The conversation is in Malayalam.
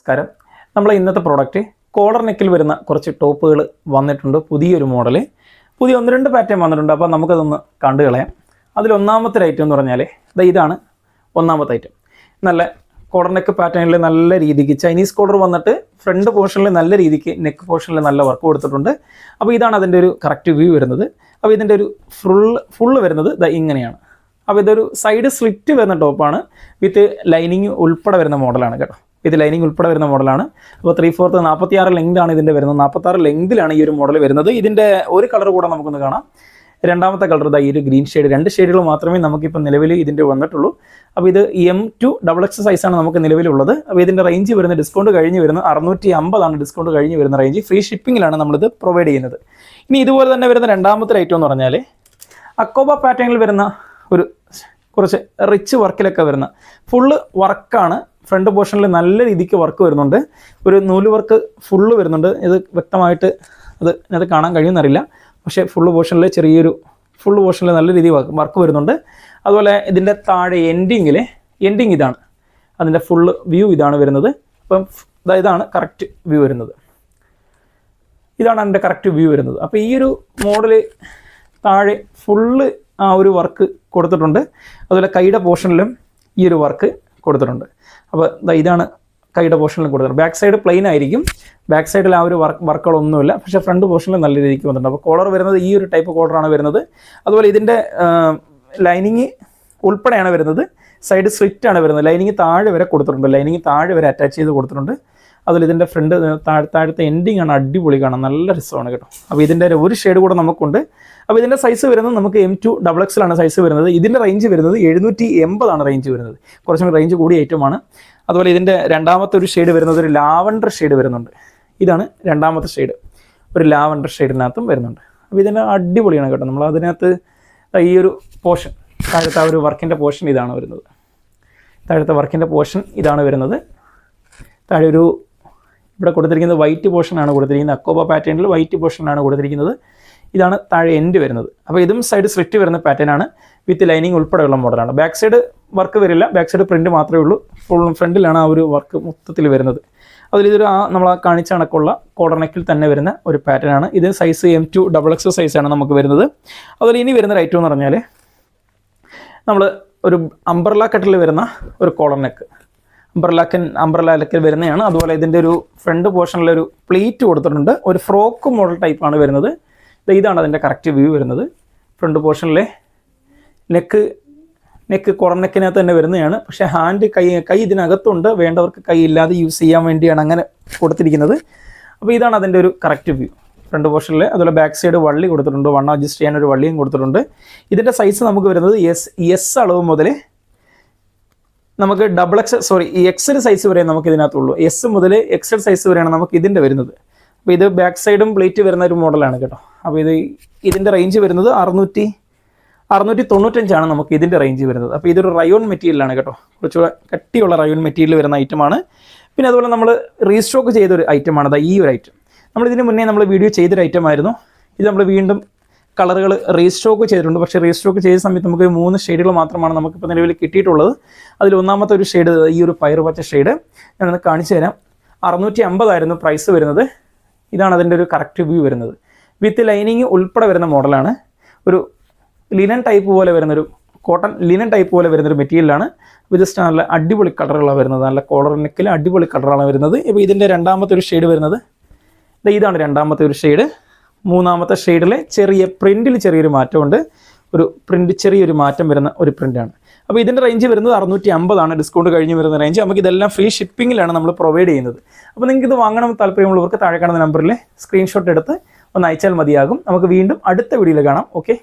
നമസ്കാരം. നമ്മൾ ഇന്നത്തെ പ്രോഡക്റ്റ് കോളർ നെക്കിൽ വരുന്ന കുറച്ച് ടോപ്പുകൾ വന്നിട്ടുണ്ട്. പുതിയൊരു മോഡൽ പുതിയ ഒന്ന് രണ്ട് പാറ്റേൺ വന്നിട്ടുണ്ട്. അപ്പോൾ നമുക്കതൊന്ന് കണ്ടു കളയാം. അതിലൊന്നാമത്തെ ഐറ്റം എന്ന് പറഞ്ഞാൽ ഇതാണ് ഒന്നാമത്തെ ഐറ്റം നല്ല കോളർ നെക്ക് പാറ്റേണിൽ നല്ല രീതിക്ക് ചൈനീസ് കോളർ വന്നിട്ട് ഫ്രണ്ട് പോർഷനിൽ നല്ല രീതിക്ക് നെക്ക് പോർഷനിൽ നല്ല വർക്ക് കൊടുത്തിട്ടുണ്ട്. അപ്പോൾ ഇതാണ് അതിന്റെ ഒരു കറക്റ്റ് വ്യൂ വരുന്നത്. അപ്പോൾ ഇതിന്റെ ഒരു ഫുൾ ഫുള്ള് വരുന്നത് ദാ ഇങ്ങനെയാണ്. അപ്പോൾ ഇതൊരു സൈഡ് സ്ലിറ്റ് വരുന്ന ടോപ്പാണ് വിത്ത് ലൈനിങ് ഉൾപ്പെടെ വരുന്ന മോഡലാണ് കേട്ടോ. ഇത് ലൈനിങ് ഉൾപ്പെടെ വരുന്ന മോഡലാണ് അപ്പോൾ ത്രീ ഫോർത്ത് നാൽപ്പത്തി ആറ് ലെങ്താണ് ഇതിന്റെ വരുന്നത്. നാൽപ്പത്താറ് ലെങ്ത്തിലാണ് ഈ ഒരു മോഡൽ വരുന്നത്. ഇതിന്റെ ഒരു കളർ കൂടെ നമുക്കൊന്ന് കാണാം. രണ്ടാമത്തെ കളർ ഇതാ ഈ ഒരു ഗ്രീൻ ഷെയ്ഡ് രണ്ട് ഷെയ്ഡുകൾ മാത്രമേ നമുക്കിപ്പോൾ നിലവിൽ ഇതിന്റെ വന്നിട്ടുള്ളൂ. അപ്പോൾ ഇത് എം ടു ഡബിൾ എക്സ് സൈസാണ് നമുക്ക് നിലവിലുള്ളത്. അപ്പോൾ ഇതിന്റെ റേഞ്ച് വരുന്ന ഡിസ്കൗണ്ട് കഴിഞ്ഞ് വരുന്ന അറുന്നൂറ്റി അമ്പതാണ് ഡിസ്കൗണ്ട് കഴിഞ്ഞ് വരുന്ന റേഞ്ച് ഫ്രീ ഷിപ്പിങ്ങിലാണ് നമ്മളിത് പ്രൊവൈഡ് ചെയ്യുന്നത്. ഇനി ഇതുപോലെ തന്നെ വരുന്ന രണ്ടാമത്തെ ഐറ്റം എന്ന് പറഞ്ഞാൽ അക്കോബ പാറ്റേണിൽ വരുന്ന ഒരു കുറച്ച് റിച്ച് വർക്കിലൊക്കെ വരുന്ന ഫുള്ള് വർക്കാണ് ഫ്രണ്ട് പോർഷനിൽ നല്ല രീതിക്ക് വർക്ക് വരുന്നുണ്ട്. ഒരു നൂൽ വർക്ക് ഫുള്ള് വരുന്നുണ്ട്. ഇത് വ്യക്തമായിട്ട് അത് ഇതിനകത്ത് കാണാൻ കഴിയുന്നറിയില്ല. പക്ഷേ ഫുള്ള് പോർഷനിൽ ചെറിയൊരു ഫുള്ള് പോർഷനിൽ നല്ല രീതിയിൽ വർക്ക് വരുന്നുണ്ട്. അതുപോലെ ഇതിന്റെ താഴെ എൻഡിങ്ങിൽ എൻഡിങ് ഇതാണ്. അതിന്റെ ഫുള്ള് വ്യൂ ഇതാണ് വരുന്നത്. അപ്പം ഇതാണ് കറക്റ്റ് വ്യൂ വരുന്നത്. ഇതാണ് അതിന്റെ കറക്റ്റ് വ്യൂ വരുന്നത്. അപ്പോൾ ഈ ഒരു മോഡൽ താഴെ ഫുള്ള് ആ ഒരു വർക്ക് കൊടുത്തിട്ടുണ്ട്. അതുപോലെ കൈയുടെ പോർഷനിലും ഈ ഒരു വർക്ക് കൊടുത്തിട്ടുണ്ട്. അപ്പോൾ ഇതാണ് കൈയുടെ പോർഷനിലും കൊടുത്തിട്ടുണ്ട്. ബാക്ക് സൈഡ് പ്ലെയിൻ ആയിരിക്കും. ബാക്ക് സൈഡിൽ ആ ഒരു വർക്ക് വർക്കുകളൊന്നുമില്ല പക്ഷേ ഫ്രണ്ട് പോർഷനിൽ നല്ല രീതിക്ക് വന്നിട്ടുണ്ട്. അപ്പോൾ കോളർ വരുന്നത് ഈ ഒരു ടൈപ്പ് കോളറാണ് വരുന്നത്. അതുപോലെ ഇതിന്റെ ലൈനിങ് ഉൾപ്പെടെയാണ് വരുന്നത്. സൈഡ് സ്ലിറ്റ് ആണ് വരുന്നത്. ലൈനിങ് താഴെ വരെ കൊടുത്തിട്ടുണ്ട്. ലൈനിങ് താഴെ വരെ അറ്റാച്ച് ചെയ്ത് കൊടുത്തിട്ടുണ്ട്. അതിൽ ഇതിന്റെ ഫ്രണ്ട് താഴെ എൻഡിങ് ആണ് അടിപൊളി കാണാൻ നല്ല രസമാണ് കേട്ടോ. അപ്പോൾ ഇതിന്റെ ഒരു ഷെയ്ഡ് കൂടെ നമുക്കുണ്ട്. അപ്പോൾ ഇതിന്റെ സൈസ് വരുന്നത് നമുക്ക് എം ടു ഡബിൾ എക്സിലാണ് സൈസ് വരുന്നത്. ഇതിന്റെ റേഞ്ച് വരുന്നത് എഴുന്നൂറ്റി എൺപതാണ് റേഞ്ച് വരുന്നത്. കുറച്ചും റേഞ്ച് കൂടി ഐറ്റമാണ് അതുപോലെ ഇതിന്റെ രണ്ടാമത്തെ ഒരു ഷെയ്ഡ് വരുന്നത് ഒരു ലാവണ്ടർ ഷെയ്ഡ് വരുന്നുണ്ട്. ഇതാണ് രണ്ടാമത്തെ ഷെയ്ഡ് ഒരു ലാവണ്ടർ ഷെയ്ഡിനകത്തും വരുന്നുണ്ട്. അപ്പോൾ ഇതിന്റെ അടിപൊളിയാണ് കേട്ടോ. നമ്മൾ അതിനകത്ത് ഈ ഒരു പോർഷൻ താഴത്തെ ഒരു വർക്കിന്റെ പോർഷൻ ഇതാണ് വരുന്നത്. താഴത്തെ വർക്കിന്റെ പോർഷൻ ഇതാണ് വരുന്നത്. താഴെ ഒരു ഇവിടെ കൊടുത്തിരിക്കുന്നത് വൈറ്റ് പോർഷനാണ് കൊടുത്തിരിക്കുന്നത്. അക്കോബ പാറ്റേണിൽ വൈറ്റ് പോർഷനാണ് കൊടുത്തിരിക്കുന്നത്. ഇതാണ് താഴെ എൻഡ് വരുന്നത്. അപ്പോൾ ഇതും സൈഡ് സ്ലിറ്റ് വരുന്ന പാറ്റേൺ ആണ് വിത്ത് ലൈനിങ് ഉൾപ്പെടെയുള്ള മോഡലാണ് ബാക്ക് സൈഡ് വർക്ക് വരില്ല. ബാക്ക് സൈഡ് പ്രിന്റ് മാത്രമേ ഉള്ളൂ. ഫുൾ ഫ്രണ്ടിലാണ് ആ ഒരു വർക്ക് മൊത്തത്തിൽ വരുന്നത്. അതിൽ ഇതൊരു ആ നമ്മൾ ആ കാണിച്ച കണക്കുള്ള കോളർ നെക്കിൽ തന്നെ വരുന്ന ഒരു പാറ്റേൺ ആണ്. ഇത് size M to double X സൈസാണ് നമുക്ക് വരുന്നത്. അതുപോലെ ഇനി വരുന്ന റൈറ്റ് എന്ന് പറഞ്ഞാൽ നമ്മൾ ഒരു അംബർല കട്ടിൽ വരുന്ന ഒരു കോളർ നെക്ക് അംബ്രലാക്കൻ അംബ്രലക്കൽ വരുന്നതാണ്. അതുപോലെ ഇതിന്റെ ഒരു ഫ്രണ്ട് പോർഷനിൽ ഒരു പ്ലീറ്റ് കൊടുത്തിട്ടുണ്ട്. ഒരു ഫ്രോക്ക് മോഡൽ ടൈപ്പാണ് വരുന്നത്. ഇതാണ് അതിന്റെ കറക്റ്റ് വ്യൂ വരുന്നത്. ഫ്രണ്ട് പോർഷനിലെ നെക്ക് നെക്ക് നെക്കിനകത്ത് തന്നെ വരുന്നതാണ്. പക്ഷേ ഹാൻഡ് കൈ കൈ ഇതിനകത്തുണ്ട്. വേണ്ടവർക്ക് കൈ ഇല്ലാതെ യൂസ് ചെയ്യാൻ വേണ്ടിയാണ് അങ്ങനെ കൊടുത്തിരിക്കുന്നത്. അപ്പോൾ ഇതാണ് അതിന്റെ ഒരു കറക്റ്റ് വ്യൂ ഫ്രണ്ട് പോർഷനിൽ അതുപോലെ ബാക്ക് സൈഡ് വള്ളി കൊടുത്തിട്ടുണ്ട്. വണ്ണം അഡ്ജസ്റ്റ് ചെയ്യാൻ ഒരു വള്ളിയും കൊടുത്തിട്ടുണ്ട്. ഇതിന്റെ സൈസ് നമുക്ക് വരുന്നത് എസ് എസ് അളവ് മുതൽ നമുക്ക് ഡബിൾ എക്സ് സോറി ഈ എക്സൽ സൈസ് വരെ നമുക്ക് ഇതിനകത്തുള്ളൂ. എസ് മുതൽ എക്സൽ സൈസ് വരെയാണ് നമുക്ക് ഇതിന്റെ വരുന്നത്. അപ്പോൾ ഇത് ബാക്ക് സൈഡും പ്ലേറ്റ് വരുന്ന ഒരു മോഡലാണ് കേട്ടോ. അപ്പോൾ ഇത് ഇതിന്റെ റേഞ്ച് വരുന്നത് അറുന്നൂറ്റി അറുന്നൂറ്റി തൊണ്ണൂറ്റഞ്ചാണ് നമുക്ക് ഇതിന്റെ റേഞ്ച് വരുന്നത്. അപ്പോൾ ഇതൊരു റയോൺ മെറ്റീരിയലാണ് കേട്ടോ. കുറച്ചുകൂടെ കട്ടിയുള്ള റയോൺ മെറ്റീരിയൽ വരുന്ന ഐറ്റമാണ് പിന്നെ അതുപോലെ നമ്മൾ റീസ്റ്റോക്ക് ചെയ്തൊരു ഐറ്റമാണ് അതാ ഈ ഒരു ഐറ്റം നമ്മൾ ഇതിന് മുന്നേ നമ്മൾ വീഡിയോ ചെയ്തൊരു ഐറ്റം ആയിരുന്നു. ഇത് നമ്മൾ വീണ്ടും കളറുകൾ റീസ്റ്റോക്ക് ചെയ്തിട്ടുണ്ട്. പക്ഷേ റീസ്റ്റോക്ക് ചെയ്ത സമയത്ത് നമുക്ക് മൂന്ന് ഷെയ്ഡുകൾ മാത്രമാണ് നമുക്കിപ്പോൾ നിലവിൽ കിട്ടിയിട്ടുള്ളത്. അതിൽ ഒന്നാമത്തെ ഒരു ഷെയ്ഡ് ഈ ഒരു പയർ പച്ച ഷെയ്ഡ് ഞാനൊന്ന് കാണിച്ചു തരാം. അറുന്നൂറ്റി അമ്പതായിരുന്നു പ്രൈസ് വരുന്നത്. ഇതാണ് അതിന്റെ ഒരു കറക്റ്റ് വ്യൂ വരുന്നത്. വിത്ത് ലൈനിങ് ഉൾപ്പെടെ വരുന്ന മോഡലാണ്. ഒരു ലിനൻ ടൈപ്പ് പോലെ വരുന്നൊരു കോട്ടൺ ലിനൻ ടൈപ്പ് പോലെ വരുന്നൊരു മെറ്റീരിയലാണ് ഇത് ജസ്റ്റ് നല്ല അടിപൊളി കളറുകളാണ് വരുന്നത്. നല്ല കോളർ നെക്കിൽ അടിപൊളി കളറാണ് വരുന്നത്. ഇപ്പോൾ ഇതിന്റെ രണ്ടാമത്തെ ഒരു ഷെയ്ഡ് വരുന്നത്. ഇതാണ് രണ്ടാമത്തെ ഒരു ഷെയ്ഡ്. മൂന്നാമത്തെ ഷെയ്ഡിലെ ചെറിയ പ്രിന്റിൽ ചെറിയൊരു മാറ്റമുണ്ട്. ഒരു പ്രിന്റ് ചെറിയൊരു മാറ്റം വരുന്ന ഒരു പ്രിന്റാണ് അപ്പോൾ ഇതിന്റെ റേഞ്ച് വരുന്നത് അറുന്നൂറ്റി അമ്പതാണ് ഡിസ്കൗണ്ട് കഴിഞ്ഞ് വരുന്ന റേഞ്ച് നമുക്ക് ഇതെല്ലാം ഫ്രീ ഷിപ്പിങ്ങിലാണ് നമ്മൾ പ്രൊവൈഡ് ചെയ്യുന്നത്. അപ്പോൾ നിങ്ങൾക്ക് ഇത് വാങ്ങണം താല്പര്യമുള്ളവർക്ക് താഴെ കാണുന്ന നമ്പറിൽ സ്ക്രീൻഷോട്ട് എടുത്ത് ഒന്ന് അയച്ചാൽ മതിയാകും. നമുക്ക് വീണ്ടും അടുത്ത വീഡിയോയിൽ കാണാം. ഓക്കെ